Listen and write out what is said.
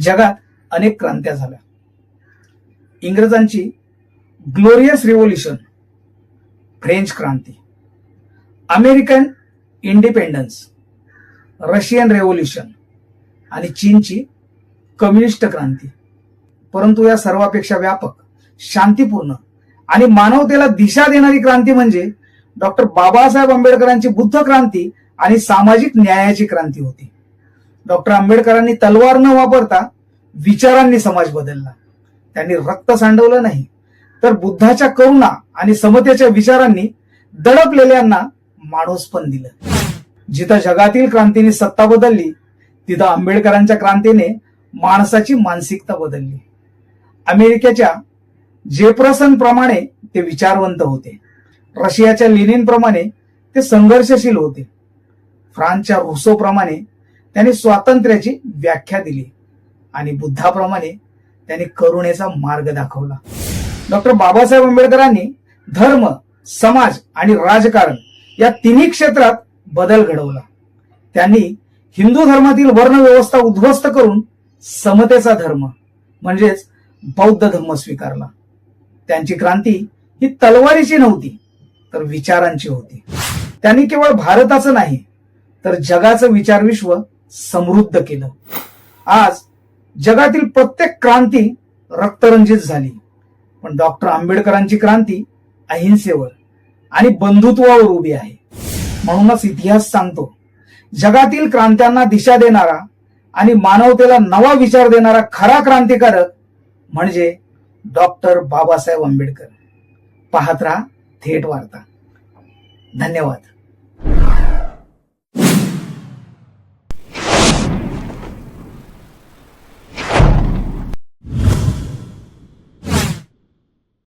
जगात अनेक क्रांत्या झाल्या. इंग्रजांची ग्लोरियस रिव्होल्युशन फ्रेंच क्रांती अमेरिकन इंडिपेंडन्स रशियन रेव्होल्युशन आणि चीनची कम्युनिस्ट क्रांती. परंतु या सर्वापेक्षा व्यापक शांतीपूर्ण आणि मानवतेला दिशा देणारी क्रांती म्हणजे डॉक्टर बाबासाहेब आंबेडकरांची बुद्ध क्रांती आणि सामाजिक न्यायाची क्रांती होती. डॉक्टर आंबेडकरांनी तलवार न वापरता विचारांनी समाज बदलला. त्यांनी रक्त सांडवलं नाही. तर बुद्धाच्या करुणा आणि समतेच्या विचारांनी दडपलेल्यांना माणूस पण दिलं. जिथं जगातील क्रांतीने सत्ता बदलली तिथं आंबेडकरांच्या क्रांतीने माणसाची मानसिकता बदलली. अमेरिकेच्या जेप्रसन प्रमाणे ते विचारवंत होते. रशियाच्या लिनिन प्रमाणे ते संघर्षशील होते. फ्रान्सच्या रुसो प्रमाणे त्यांनी स्वातंत्र्याची व्याख्या दिली. आणि बुद्धाप्रमाणे त्यांनी करुणेचा मार्ग दाखवला. डॉक्टर बाबासाहेब आंबेडकरांनी धर्म समाज आणि राजकारण या तिन्ही क्षेत्रात बदल घडवला. त्यांनी हिंदू धर्मातील वर्ण व्यवस्था उद्ध्वस्त करून समतेचा धर्म म्हणजेच बौद्ध धर्म स्वीकारला. त्यांची क्रांती ही तलवारीची नव्हती तर विचारांची होती. त्यांनी केवळ भारताचं नाही तर जगाचं विचारविश्व समृद्ध केलं. आज जगातील प्रत्येक क्रांती रक्तरंजित झाली. पण डॉक्टर आंबेडकरांची क्रांती अहिंसेवर आणि बंधुत्वावर उभी आहे. म्हणूनच इतिहास सांगतो जगातील क्रांत्यांना दिशा देणारा आणि मानवतेला नवा विचार देणारा खरा क्रांतिकारक म्हणजे डॉक्टर बाबासाहेब आंबेडकर. पाहत राहा थेट वार्ता. धन्यवाद.